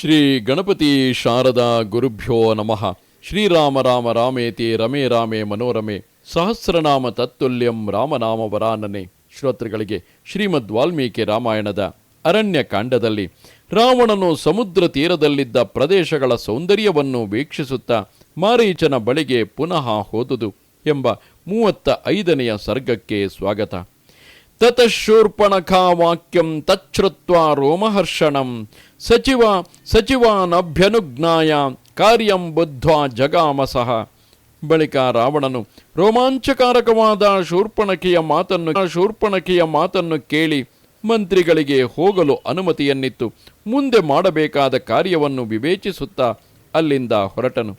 ಶ್ರೀ ಗಣಪತಿ ಶಾರದಾ ಗುರುಭ್ಯೋ ನಮಃ. ಶ್ರೀರಾಮ ರಾಮ ರಾಮೇತಿ ರಮೇ ರಾಮೇ ಮನೋರಮೆ. ಸಹಸ್ರನಾಮ ತತ್ತುಲ್ಯಂ ರಾಮನಾಮ ವರಾನನೆ. ಶ್ರೋತೃಗಳಿಗೆ ಶ್ರೀಮದ್ ವಾಲ್ಮೀಕಿ ರಾಮಾಯಣದ ಅರಣ್ಯ ಕಾಂಡದಲ್ಲಿ ರಾವಣನು ಸಮುದ್ರ ತೀರದಲ್ಲಿದ್ದ ಪ್ರದೇಶಗಳ ಸೌಂದರ್ಯವನ್ನು ವೀಕ್ಷಿಸುತ್ತಾ ಮಾರೀಚನ ಬಳಿಗೆ ಪುನಃ ಹೋದುದು ಎಂಬ ಮೂವತ್ತ ಐದನೆಯ ಸರ್ಗಕ್ಕೆ ಸ್ವಾಗತ. ತತಶೂರ್ಪಣಖಾ ವಾಕ್ಯಂ ತಚ್ಛ್ರುತ್ವ ರೋಮಹರ್ಷಣಂ ಸಚಿವ ಸಚಿವಾನಭ್ಯನುಜ್ಞಾಯ ಕಾರ್ಯಂ ಬುದ್ಧ್ವಾ ಜಗಾಮಸಃ ಬಳಿಕ ರಾವಣನು, ರೋಮಾಂಚಕಾರಕವಾದ ಶೂರ್ಪಣಕಿಯ ಮಾತನ್ನು ಶೂರ್ಪಣಕಿಯ ಮಾತನ್ನು ಕೇಳಿ ಮಂತ್ರಿಗಳಿಗೆ ಹೋಗಲು ಅನುಮತಿಯನ್ನಿತ್ತು. ಮುಂದೆ ಮಾಡಬೇಕಾದ ಕಾರ್ಯವನ್ನು ವಿವೇಚಿಸುತ್ತಾ ಅಲ್ಲಿಂದ ಹೊರಟನು.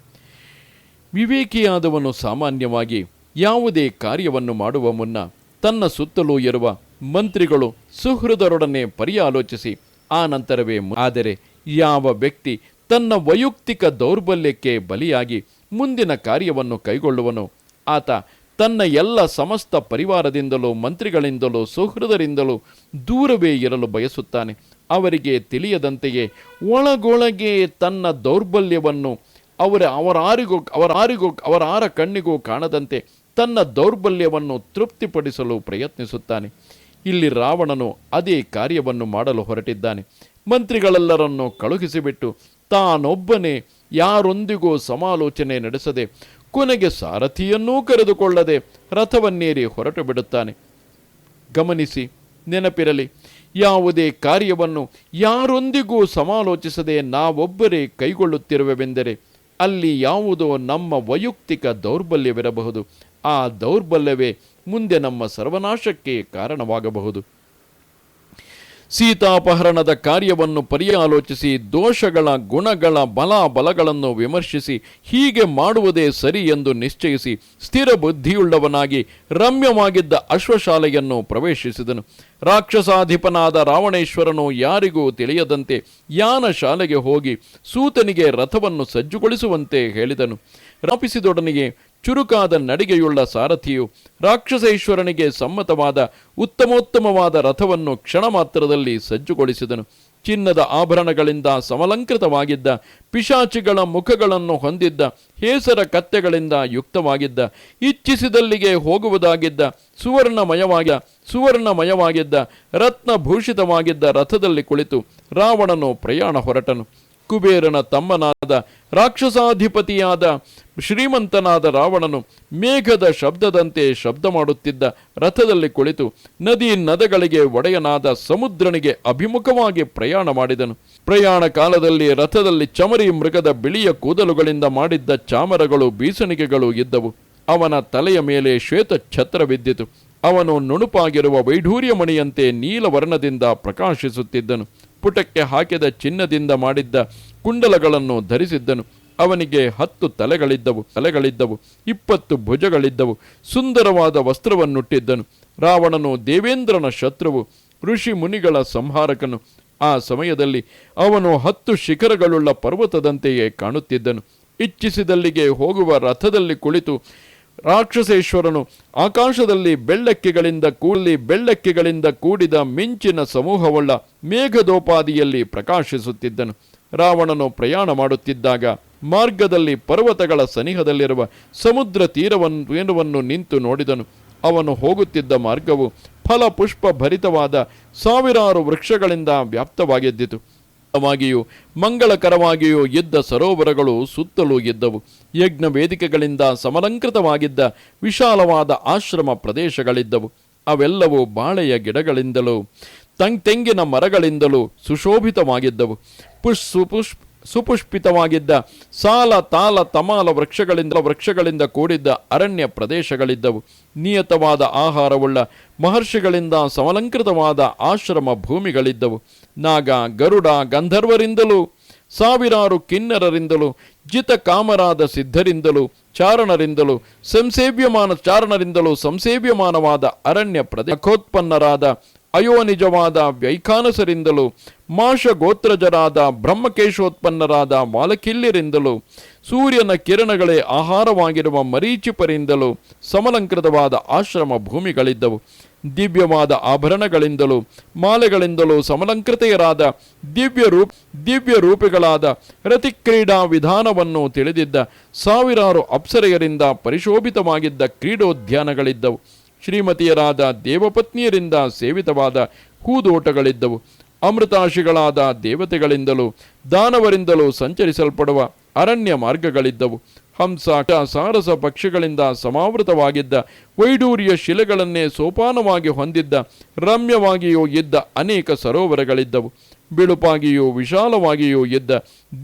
ವಿವೇಕಿಯಾದವನು ಸಾಮಾನ್ಯವಾಗಿ ಯಾವುದೇ ಕಾರ್ಯವನ್ನು ಮಾಡುವ ಮುನ್ನ ತನ್ನ ಸುತ್ತಲೂ ಇರುವ ಮಂತ್ರಿಗಳು ಸುಹೃದರೊಡನೆ ಪರ್ಯಾಲೋಚಿಸಿ, ಆ ನಂತರವೇ ಆದರೆ ಯಾವ ವ್ಯಕ್ತಿ ತನ್ನ ವೈಯಕ್ತಿಕ ದೌರ್ಬಲ್ಯಕ್ಕೆ ಬಲಿಯಾಗಿ ಮುಂದಿನ ಕಾರ್ಯವನ್ನು ಕೈಗೊಳ್ಳುವನು? ಆತ ತನ್ನ ಎಲ್ಲ ಸಮಸ್ತ ಪರಿವಾರದಿಂದಲೂ, ಮಂತ್ರಿಗಳಿಂದಲೂ, ಸುಹೃದರಿಂದಲೂ ದೂರವೇ ಇರಲು ಬಯಸುತ್ತಾನೆ. ಅವರಿಗೆ ತಿಳಿಯದಂತೆಯೇ ಒಳಗೊಳಗೆ ತನ್ನ ದೌರ್ಬಲ್ಯವನ್ನು ಅವರ ಅವರಾರಿಗೂ ಅವರಾರಿಗೂ, ಅವರಾರ ಕಣ್ಣಿಗೂ ಕಾಣದಂತೆ ತನ್ನ ದೌರ್ಬಲ್ಯವನ್ನು ತೃಪ್ತಿಪಡಿಸಲು ಪ್ರಯತ್ನಿಸುತ್ತಾನೆ. ಇಲ್ಲಿ ರಾವಣನು ಅದೇ ಕಾರ್ಯವನ್ನು ಮಾಡಲು ಹೊರಟಿದ್ದಾನೆ. ಮಂತ್ರಿಗಳೆಲ್ಲರನ್ನು ಕಳುಹಿಸಿಬಿಟ್ಟು ತಾನೊಬ್ಬನೇ, ಯಾರೊಂದಿಗೂ ಸಮಾಲೋಚನೆ ನಡೆಸದೆ, ಕೊನೆಗೆ ಸಾರಥಿಯನ್ನೂ ಕರೆದುಕೊಳ್ಳದೆ ರಥವನ್ನೇರಿ ಹೊರಟು ಬಿಡುತ್ತಾನೆ. ಗಮನಿಸಿ, ನೆನಪಿರಲಿ, ಯಾವುದೇ ಕಾರ್ಯವನ್ನು ಯಾರೊಂದಿಗೂ ಸಮಾಲೋಚಿಸದೆ ನಾವೊಬ್ಬರೇ ಕೈಗೊಳ್ಳುತ್ತಿರುವೆವೆಂದರೆ, ಅಲ್ಲಿ ಯಾವುದೋ ನಮ್ಮ ವೈಯಕ್ತಿಕ ದೌರ್ಬಲ್ಯವಿರಬಹುದು. ಆ ದೌರ್ಬಲ್ಯವೇ ಮುಂದೆ ನಮ್ಮ ಸರ್ವನಾಶಕ್ಕೆ ಕಾರಣವಾಗಬಹುದು. ಸೀತಾಪಹರಣದ ಕಾರ್ಯವನ್ನು ಪರ್ಯಾಲೋಚಿಸಿ, ದೋಷಗಳ ಗುಣಗಳ ಬಲ ಬಲಗಳನ್ನು ವಿಮರ್ಶಿಸಿ, ಹೀಗೆ ಮಾಡುವುದೇ ಸರಿ ಎಂದು ನಿಶ್ಚಯಿಸಿ, ಸ್ಥಿರ ಬುದ್ಧಿಯುಳ್ಳವನಾಗಿ ರಮ್ಯವಾಗಿದ್ದ ಅಶ್ವಶಾಲೆಯನ್ನು ಪ್ರವೇಶಿಸಿದನು. ರಾಕ್ಷಸಾಧಿಪನಾದ ರಾವಣೇಶ್ವರನು ಯಾರಿಗೂ ತಿಳಿಯದಂತೆ ಯಾನ ಶಾಲೆಗೆ ಹೋಗಿ ಸೂತನಿಗೆ ರಥವನ್ನು ಸಜ್ಜುಗೊಳಿಸುವಂತೆ ಹೇಳಿದನು. ರಾಪಿಸಿದೊಡನೆಯೇ ಚುರುಕಾದ ನಡಿಗೆಯುಳ್ಳ ಸಾರಥಿಯು ರಾಕ್ಷಸೇಶ್ವರನಿಗೆ ಸಮ್ಮತವಾದ ಉತ್ತಮೋತ್ತಮವಾದ ರಥವನ್ನು ಕ್ಷಣ ಮಾತ್ರದಲ್ಲಿ ಸಜ್ಜುಗೊಳಿಸಿದನು. ಚಿನ್ನದ ಆಭರಣಗಳಿಂದ ಸಮಲಂಕೃತವಾಗಿದ್ದ, ಪಿಶಾಚಿಗಳ ಮುಖಗಳನ್ನು ಹೊಂದಿದ್ದ, ಹೇಸರ ಕತ್ತೆಗಳಿಂದ ಯುಕ್ತವಾಗಿದ್ದ, ಇಚ್ಛಿಸಿದಲ್ಲಿಗೆ ಹೋಗುವುದಾಗಿದ್ದ ಸುವರ್ಣಮಯವಾಗ ಸುವರ್ಣಮಯವಾಗಿದ್ದ, ರತ್ನಭೂಷಿತವಾಗಿದ್ದ ರಥದಲ್ಲಿ ಕುಳಿತು ರಾವಣನು ಪ್ರಯಾಣ ಹೊರಟನು. ಕುಬೇರನ ತಮ್ಮನಾದ ರಾಕ್ಷಸಾಧಿಪತಿಯಾದ ಶ್ರೀಮಂತನಾದ ರಾವಣನು ಮೇಘದ ಶಬ್ದದಂತೆ ಶಬ್ದ ಮಾಡುತ್ತಿದ್ದ ರಥದಲ್ಲಿ ಕುಳಿತು ನದಿ ನದಗಳಿಗೆ ಒಡೆಯನಾದ ಸಮುದ್ರನಿಗೆ ಅಭಿಮುಖವಾಗಿ ಪ್ರಯಾಣ ಮಾಡಿದನು. ಪ್ರಯಾಣ ಕಾಲದಲ್ಲಿ ರಥದಲ್ಲಿ ಚಮರಿ ಮೃಗದ ಬಿಳಿಯ ಕೂದಲುಗಳಿಂದ ಮಾಡಿದ್ದ ಚಾಮರಗಳು ಬೀಸಣಿಗೆಗಳು ಇದ್ದವು. ಅವನ ತಲೆಯ ಮೇಲೆ ಶ್ವೇತ ಛತ್ರ ಬಿದ್ದಿತು. ಅವನು ನುಣುಪಾಗಿರುವ ವೈಢೂರ್ಯಮಣಿಯಂತೆ ನೀಲವರ್ಣದಿಂದ ಪ್ರಕಾಶಿಸುತ್ತಿದ್ದನು. ಪುಟಕ್ಕೆ ಹಾಕಿದ ಚಿನ್ನದಿಂದ ಮಾಡಿದ್ದ ಕುಂಡಲಗಳನ್ನು ಧರಿಸಿದ್ದನು. ಅವನಿಗೆ ಹತ್ತು ತಲೆಗಳಿದ್ದವು ತಲೆಗಳಿದ್ದವು, ಇಪ್ಪತ್ತು ಭುಜಗಳಿದ್ದವು. ಸುಂದರವಾದ ವಸ್ತ್ರವನ್ನುಟ್ಟಿದ್ದನು. ರಾವಣನು ದೇವೇಂದ್ರನ ಶತ್ರುವು, ಋಷಿ ಮುನಿಗಳ ಸಂಹಾರಕನು. ಆ ಸಮಯದಲ್ಲಿ ಅವನು ಹತ್ತು ಶಿಖರಗಳುಳ್ಳ ಪರ್ವತದಂತೆಯೇ ಕಾಣುತ್ತಿದ್ದನು. ಇಚ್ಛಿಸಿದಲ್ಲಿಗೆ ಹೋಗುವ ರಥದಲ್ಲಿ ಕುಳಿತು ರಾಕ್ಷಸೇಶ್ವರನು ಆಕಾಶದಲ್ಲಿ ಬೆಳ್ಳಕ್ಕಿಗಳಿಂದ ಕೂಡಲಿ ಬೆಳ್ಳಕ್ಕಿಗಳಿಂದ ಕೂಡಿದ ಮಿಂಚಿನ ಸಮೂಹವುಳ್ಳ ಮೇಘದೋಪಾದಿಯಲ್ಲಿ ಪ್ರಕಾಶಿಸುತ್ತಿದ್ದನು. ರಾವಣನು ಪ್ರಯಾಣ ಮಾಡುತ್ತಿದ್ದಾಗ ಮಾರ್ಗದಲ್ಲಿ ಪರ್ವತಗಳ ಸನಿಹದಲ್ಲಿರುವ ಸಮುದ್ರ ತೀರವನ್ನು ನಿಂತು ನೋಡಿದನು. ಅವನು ಹೋಗುತ್ತಿದ್ದ ಮಾರ್ಗವು ಫಲಪುಷ್ಪ ಭರಿತವಾದ ಸಾವಿರಾರು ವೃಕ್ಷಗಳಿಂದ ವ್ಯಾಪ್ತವಾಗಿದ್ದಿತು. ವಾಗಿಯೂ ಮಂಗಳಕರವಾಗಿಯೂ ಇದ್ದ ಸರೋವರಗಳು ಸುತ್ತಲೂ ಇದ್ದವು ಯಜ್ಞ ವೇದಿಕೆಗಳಿಂದ ಸಮಲಂಕೃತವಾಗಿದ್ದ ವಿಶಾಲವಾದ ಆಶ್ರಮ ಪ್ರದೇಶಗಳಿದ್ದವು. ಅವೆಲ್ಲವೂ ಬಾಳೆಯ ಗಿಡಗಳಿಂದಲೂ, ತಂಗ್ ತೆಂಗಿನ ಮರಗಳಿಂದಲೂ ಸುಶೋಭಿತವಾಗಿದ್ದವು. ಪುಷ್ ಸುಪುಷ್ ಸುಪುಷ್ಪಿತವಾಗಿದ್ದ ಸಾಲ, ತಾಲ, ತಮಾಲ ವೃಕ್ಷಗಳಿಂದ ವೃಕ್ಷಗಳಿಂದ ಕೂಡಿದ್ದ ಅರಣ್ಯ ಪ್ರದೇಶಗಳಿದ್ದವು. ನಿಯತವಾದ ಆಹಾರವುಳ್ಳ ಮಹರ್ಷಿಗಳಿಂದ ಸಮಲಂಕೃತವಾದ ಆಶ್ರಮ ಭೂಮಿಗಳಿದ್ದವು. ನಾಗ, ಗರುಡ, ಗಂಧರ್ವರಿಂದಲೂ, ಸಾವಿರಾರು ಕಿನ್ನರರಿಂದಲೂ, ಜಿತ ಕಾಮರಾದ ಸಿದ್ಧರಿಂದಲೂ, ಚಾರಣರಿಂದಲೂ, ಸಂಸೇವ್ಯಮಾನ ಚಾರಣರಿಂದಲೂ, ಸಂಸೇವ್ಯಮಾನವಾದ ಅರಣ್ಯ ಪ್ರದೇಶೋತ್ಪನ್ನರಾದ ಅಯೋನಿಜವಾದ ವೈಖಾನಸರಿಂದಲೂ ಮಾಷ ಗೋತ್ರಜರಾದ ಬ್ರಹ್ಮಕೇಶೋತ್ಪನ್ನರಾದ ಮಾಲಕಿಲ್ಯರಿಂದಲೂ ಸೂರ್ಯನ ಕಿರಣಗಳೇ ಆಹಾರವಾಗಿರುವ ಮರೀಚಿಪರಿಂದಲೂ ಸಮಲಂಕೃತವಾದ ಆಶ್ರಮ ಭೂಮಿಗಳಿದ್ದವು. ದಿವ್ಯವಾದ ಆಭರಣಗಳಿಂದಲೂ, ಮಾಲೆಗಳಿಂದಲೂ ಸಮಲಂಕೃತೆಯರಾದ ದಿವ್ಯ ರೂಪ, ದಿವ್ಯ ರೂಪಿಗಳಾದ ರತಿಕ್ರೀಡಾ ವಿಧಾನವನ್ನು ತಿಳಿದಿದ್ದ ಸಾವಿರಾರು ಅಪ್ಸರೆಯರಿಂದ ಪರಿಶೋಭಿತವಾಗಿದ್ದ ಕ್ರೀಡೋದ್ಯಾನಗಳಿದ್ದವು. ಶ್ರೀಮತಿಯರಾದ ದೇವಪತ್ನಿಯರಿಂದ ಸೇವಿತವಾದ ಹೂದೋಟಗಳಿದ್ದವು. ಅಮೃತಾಶಿಗಳಾದ ದೇವತೆಗಳಿಂದಲೂ ದಾನವರಿಂದಲೂ ಸಂಚರಿಸಲ್ಪಡುವ ಅರಣ್ಯ ಮಾರ್ಗಗಳಿದ್ದವು. ಹಂಸ ಸಾರಸ ಪಕ್ಷಿಗಳಿಂದ ಸಮಾವೃತವಾಗಿದ್ದ ವೈಡೂರ್ಯ ಶಿಲೆಗಳನ್ನೇ ಸೋಪಾನವಾಗಿ ಹೊಂದಿದ್ದ ರಮ್ಯವಾಗಿಯೂ ಇದ್ದ ಅನೇಕ ಸರೋವರಗಳಿದ್ದವು. ಬಿಳುಪಾಗಿಯೂ ವಿಶಾಲವಾಗಿಯೂ ಇದ್ದ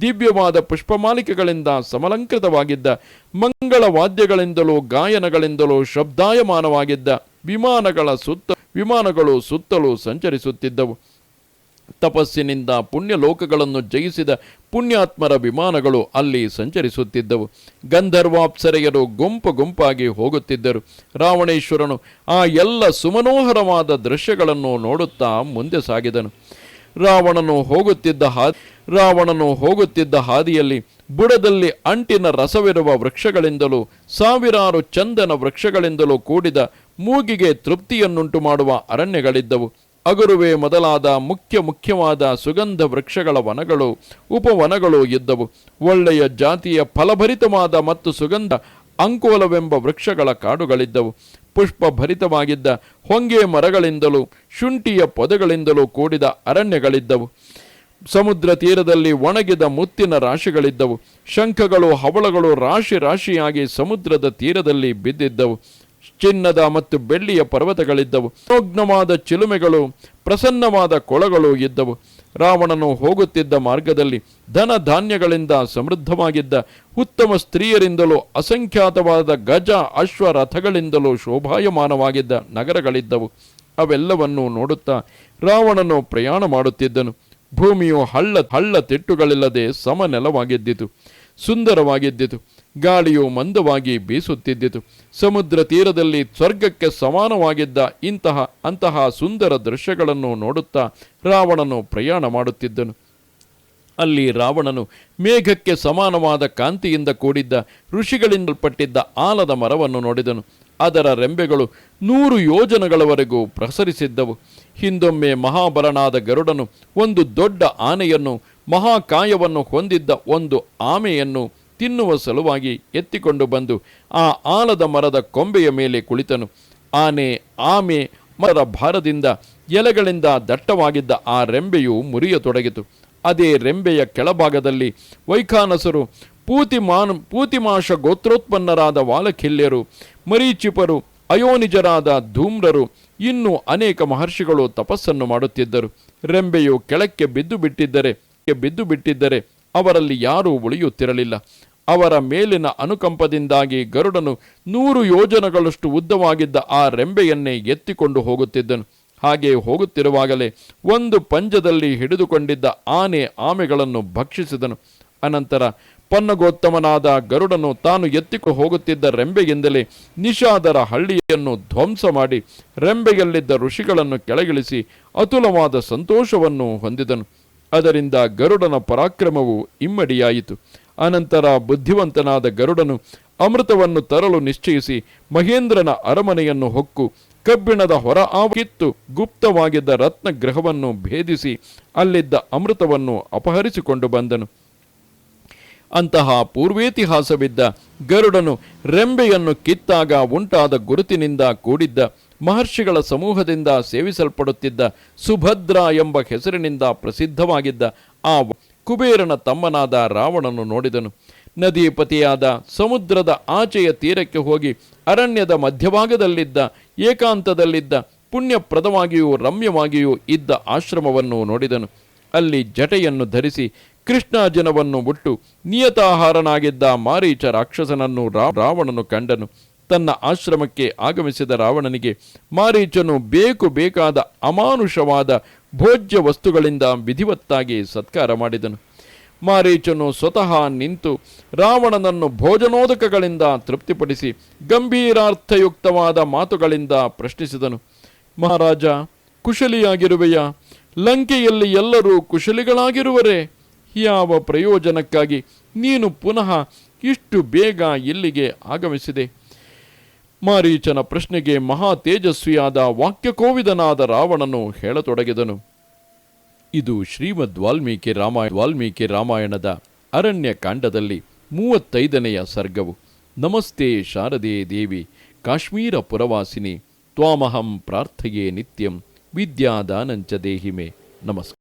ದಿವ್ಯವಾದ ಪುಷ್ಪಮಾಲಿಕೆಗಳಿಂದ ಸಮಲಂಕೃತವಾಗಿದ್ದ ಮಂಗಳ ವಾದ್ಯಗಳಿಂದಲೂ ಗಾಯನಗಳಿಂದಲೂ ಶಬ್ದಾಯಮಾನವಾಗಿದ್ದ ವಿಮಾನಗಳ ಸುತ್ತ ವಿಮಾನಗಳು ಸುತ್ತಲೂ ಸಂಚರಿಸುತ್ತಿದ್ದವು. ತಪಸ್ಸಿನಿಂದ ಪುಣ್ಯಲೋಕಗಳನ್ನು ಜಯಿಸಿದ ಪುಣ್ಯಾತ್ಮರ ವಿಮಾನಗಳು ಅಲ್ಲಿ ಸಂಚರಿಸುತ್ತಿದ್ದವು. ಗಂಧರ್ವಾಪ್ಸರೆಯರು ಗುಂಪು ಗುಂಪಾಗಿ ಹೋಗುತ್ತಿದ್ದರು. ರಾವಣೇಶ್ವರನು ಆ ಎಲ್ಲ ಸುಮನೋಹರವಾದ ದೃಶ್ಯಗಳನ್ನು ನೋಡುತ್ತಾ ಮುಂದೆ ಸಾಗಿದನು. ರಾವಣನು ಹೋಗುತ್ತಿದ್ದ ಹಾದಿ, ರಾವಣನು ಹೋಗುತ್ತಿದ್ದ ಹಾದಿಯಲ್ಲಿ ಬುಡದಲ್ಲಿ ಅಂಟಿನ ರಸವಿರುವ ವೃಕ್ಷಗಳಿಂದಲೂ, ಸಾವಿರಾರು ಚಂದನ ವೃಕ್ಷಗಳಿಂದಲೂ ಕೂಡಿದ ಮೂಗಿಗೆ ತೃಪ್ತಿಯನ್ನುಂಟು ಮಾಡುವ ಅರಣ್ಯಗಳಿದ್ದವು. ಅಗುರುವೆ ಮೊದಲಾದ ಮುಖ್ಯ ಮುಖ್ಯವಾದ ಸುಗಂಧ ವೃಕ್ಷಗಳ ವನಗಳು, ಉಪವನಗಳು ಇದ್ದವು. ಒಳ್ಳೆಯ ಜಾತಿಯ ಫಲಭರಿತವಾದ ಮತ್ತು ಸುಗಂಧ ಅಂಕೋಲವೆಂಬ ವೃಕ್ಷಗಳ ಕಾಡುಗಳಿದ್ದವು. ಪುಷ್ಪ ಭರಿತವಾಗಿದ್ದ ಹೊಂಗೆ ಮರಗಳಿಂದಲೂ ಶುಂಠಿಯ ಪೊದೆಗಳಿಂದಲೂ ಕೂಡಿದ ಅರಣ್ಯಗಳಿದ್ದವು. ಸಮುದ್ರ ತೀರದಲ್ಲಿ ಒಣಗಿದ ಮುತ್ತಿನ ರಾಶಿಗಳಿದ್ದವು. ಶಂಖಗಳು, ಹವಳಗಳು ರಾಶಿ ರಾಶಿಯಾಗಿ ಸಮುದ್ರದ ತೀರದಲ್ಲಿ ಬಿದ್ದಿದ್ದವು. ಚಿನ್ನದ ಮತ್ತು ಬೆಳ್ಳಿಯ ಪರ್ವತಗಳಿದ್ದವು. ಮನೋಜ್ಞವಾದ ಚಿಲುಮೆಗಳು, ಪ್ರಸನ್ನವಾದ ಕೊಳಗಳು ಇದ್ದವು. ರಾವಣನು ಹೋಗುತ್ತಿದ್ದ ಮಾರ್ಗದಲ್ಲಿ ಧನ ಧಾನ್ಯಗಳಿಂದ ಸಮೃದ್ಧವಾಗಿದ್ದ ಉತ್ತಮ ಸ್ತ್ರೀಯರಿಂದಲೂ ಅಸಂಖ್ಯಾತವಾದ ಗಜ ಅಶ್ವ ರಥಗಳಿಂದಲೂ ಶೋಭಾಯಮಾನವಾಗಿದ್ದ ನಗರಗಳಿದ್ದವು. ಅವೆಲ್ಲವನ್ನೂ ನೋಡುತ್ತಾ ರಾವಣನು ಪ್ರಯಾಣ ಮಾಡುತ್ತಿದ್ದನು. ಭೂಮಿಯು ಹಳ್ಳ ಹಳ್ಳ ತಿಟ್ಟುಗಳಿಲ್ಲದೆ ಸಮನೆಲವಾಗಿದ್ದಿತು. ಸುಂದರವಾಗಿದ್ದಿತು ಗಾಳಿಯು ಮಂದವಾಗಿ ಬೀಸುತ್ತಿದ್ದಿತು. ಸಮುದ್ರ ತೀರದಲ್ಲಿ ಸ್ವರ್ಗಕ್ಕೆ ಸಮಾನವಾಗಿದ್ದ ಇಂತಹ, ಅಂತಹ ಸುಂದರ ದೃಶ್ಯಗಳನ್ನು ನೋಡುತ್ತಾ ರಾವಣನು ಪ್ರಯಾಣ ಮಾಡುತ್ತಿದ್ದನು. ಅಲ್ಲಿ ರಾವಣನು ಮೇಘಕ್ಕೆ ಸಮಾನವಾದ ಕಾಂತಿಯಿಂದ ಕೂಡಿದ್ದ, ಋಷಿಗಳಿಂದಲ್ಪಟ್ಟಿದ್ದ ಆಲದ ಮರವನ್ನು ನೋಡಿದನು. ಅದರ ರೆಂಬೆಗಳು ನೂರು ಯೋಜನಗಳವರೆಗೂ ಪ್ರಸರಿಸಿದ್ದವು. ಹಿಂದೊಮ್ಮೆ ಮಹಾಬಲನಾದ ಗರುಡನು ಒಂದು ದೊಡ್ಡ ಆನೆಯನ್ನು ಮಹಾಕಾಯವನ್ನು ಹೊಂದಿದ್ದ ಒಂದು ಆಮೆಯನ್ನು ತಿನ್ನುವ ಸಲುವಾಗಿ ಎತ್ತಿಕೊಂಡು ಬಂದು ಆ ಆಲದ ಮರದ ಕೊಂಬೆಯ ಮೇಲೆ ಕುಳಿತನು. ಆನೆ, ಆಮೆ, ಮರದ ಭಾರದಿಂದ ಎಲೆಗಳಿಂದ ದಟ್ಟವಾಗಿದ್ದ ಆ ರೆಂಬೆಯು ಮುರಿಯತೊಡಗಿತು. ಅದೇ ರೆಂಬೆಯ ಕೆಳಭಾಗದಲ್ಲಿ ವೈಖಾನಸರು ಪೂತಿಮಾನ್ ಪೂತಿಮಾಷ ಗೋತ್ರೋತ್ಪನ್ನರಾದ ವಾಲಖಿಲ್ಯರು, ಮರೀಚಿಪರು, ಅಯೋನಿಜರಾದ ಧೂಮ್ರರು, ಇನ್ನೂ ಅನೇಕ ಮಹರ್ಷಿಗಳು ತಪಸ್ಸನ್ನು ಮಾಡುತ್ತಿದ್ದರು. ರೆಂಬೆಯು ಕೆಳಕ್ಕೆ ಬಿದ್ದು ಬಿಟ್ಟಿದ್ದರೆ ಬಿದ್ದು ಬಿಟ್ಟಿದ್ದರೆ ಅವರಲ್ಲಿ ಯಾರೂ ಉಳಿಯುತ್ತಿರಲಿಲ್ಲ. ಅವರ ಮೇಲಿನ ಅನುಕಂಪದಿಂದಾಗಿ ಗರುಡನು ನೂರು ಯೋಜನಗಳಷ್ಟು ಉದ್ದವಾಗಿದ್ದ ಆ ರೆಂಬೆಯನ್ನೇ ಎತ್ತಿಕೊಂಡು ಹೋಗುತ್ತಿದ್ದನು. ಹಾಗೆ ಹೋಗುತ್ತಿರುವಾಗಲೇ ಒಂದು ಪಂಜದಲ್ಲಿ ಹಿಡಿದುಕೊಂಡಿದ್ದ ಆನೆ ಆಮೆಗಳನ್ನು ಭಕ್ಷಿಸಿದನು. ಅನಂತರ ಪನ್ನಗೋತ್ತಮನಾದ ಗರುಡನು ತಾನು ಎತ್ತಿಕೊಂಡು ಹೋಗುತ್ತಿದ್ದ ರೆಂಬೆಯಿಂದಲೇ ನಿಷಾದರ ಹಳ್ಳಿಯನ್ನು ಧ್ವಂಸ ಮಾಡಿ ರೆಂಬೆಯಲ್ಲಿದ್ದ ಋಷಿಗಳನ್ನು ಕೆಳಗಿಳಿಸಿ ಅತುಲವಾದ ಸಂತೋಷವನ್ನು ಹೊಂದಿದನು. ಅದರಿಂದ ಗರುಡನ ಪರಾಕ್ರಮವು ಇಮ್ಮಡಿಯಾಯಿತು. ಅನಂತರ ಬುದ್ಧಿವಂತನಾದ ಗರುಡನು ಅಮೃತವನ್ನು ತರಲು ನಿಶ್ಚಯಿಸಿ ಮಹೇಂದ್ರನ ಅರಮನೆಯನ್ನು ಹೊಕ್ಕು, ಕಬ್ಬಿಣದ ಹೊರ ಆವಿತ್ತು ಗುಪ್ತವಾಗಿದ್ದ ರತ್ನಗೃಹವನ್ನು ಭೇದಿಸಿ ಅಲ್ಲಿದ್ದ ಅಮೃತವನ್ನು ಅಪಹರಿಸಿಕೊಂಡು ಬಂದನು. ಅಂತಹ ಪೂರ್ವೇತಿಹಾಸವಿದ್ದ ಗರುಡನು ರೆಂಬೆಯನ್ನು ಕಿತ್ತಾಗ ಉಂಟಾದ ಗುರುತಿನಿಂದ ಕೂಡಿದ್ದ ಮಹರ್ಷಿಗಳ ಸಮೂಹದಿಂದ ಸೇವಿಸಲ್ಪಡುತ್ತಿದ್ದ ಸುಭದ್ರ ಎಂಬ ಹೆಸರಿನಿಂದ ಪ್ರಸಿದ್ಧವಾಗಿದ್ದ ಆ ಕುಬೇರನ ತಮ್ಮನಾದ ರಾವಣನು ನೋಡಿದನು. ನದೀಪತಿಯಾದ ಸಮುದ್ರದ ಆಚೆಯ ತೀರಕ್ಕೆ ಹೋಗಿ ಅರಣ್ಯದ ಮಧ್ಯಭಾಗದಲ್ಲಿದ್ದ ಏಕಾಂತದಲ್ಲಿದ್ದ ಪುಣ್ಯಪ್ರದವಾಗಿಯೂ ರಮ್ಯವಾಗಿಯೂ ಇದ್ದ ಆಶ್ರಮವನ್ನು ನೋಡಿದನು. ಅಲ್ಲಿ ಜಟೆಯನ್ನು ಧರಿಸಿ ಕೃಷ್ಣಾಜನವನ್ನು ಬಿಟ್ಟು ನಿಯತಾಹಾರನಾಗಿದ್ದ ಮಾರೀಚ ರಾಕ್ಷಸನನ್ನು ರಾವಣನು ಕಂಡನು. ತನ್ನ ಆಶ್ರಮಕ್ಕೆ ಆಗಮಿಸಿದ ರಾವಣನಿಗೆ, ಮಾರೀಚನು ಬೇಕು ಬೇಕಾದ ಅಮಾನುಷವಾದ ಭೋಜ್ಯ ವಸ್ತುಗಳಿಂದ ವಿಧಿವತ್ತಾಗಿ ಸತ್ಕಾರ ಮಾಡಿದನು. ಮಾರೀಚನು ಸ್ವತಃ ನಿಂತು ರಾವಣನನ್ನು ಭೋಜನೋದಕಗಳಿಂದ ತೃಪ್ತಿಪಡಿಸಿ ಗಂಭೀರಾರ್ಥಯುಕ್ತವಾದ ಮಾತುಗಳಿಂದ ಪ್ರಶ್ನಿಸಿದನು. ಮಹಾರಾಜ, ಕುಶಲಿಯಾಗಿರುವೆಯಾ? ಲಂಕೆಯಲ್ಲಿ ಎಲ್ಲರೂ ಕುಶಲಿಗಳಾಗಿರುವರೆ? ಯಾವ ಪ್ರಯೋಜನಕ್ಕಾಗಿ ನೀನು ಪುನಃ ಇಷ್ಟು ಬೇಗ ಇಲ್ಲಿಗೆ ಆಗಮಿಸಿದೆ? ಮಾರೀಚನ ಪ್ರಶ್ನೆಗೆ ಮಹಾ ತೇಜಸ್ವಿಯಾದ ವಾಕ್ಯಕೋವಿದನಾದ ರಾವಣನು ಹೇಳತೊಡಗಿದನು. ಇದು ಶ್ರೀಮದ್ ವಾಲ್ಮೀಕಿ ರಾಮಾಯಣ, ವಾಲ್ಮೀಕಿ ರಾಮಾಯಣದ ಅರಣ್ಯ ಕಾಂಡದಲ್ಲಿ ಮೂವತ್ತೈದನೆಯ ಸರ್ಗವು. ನಮಸ್ತೆ ಶಾರದೆ ದೇವಿ, ಕಾಶ್ಮೀರ ಪುರವಾಸಿನಿ, ತ್ವಾಮಹಂ ಪ್ರಾರ್ಥಯೇ ನಿತ್ಯಂ, ವಿದ್ಯಾದಾನಂಚ ದೇಹಿಮೆ. ನಮಸ್ಕಾರ.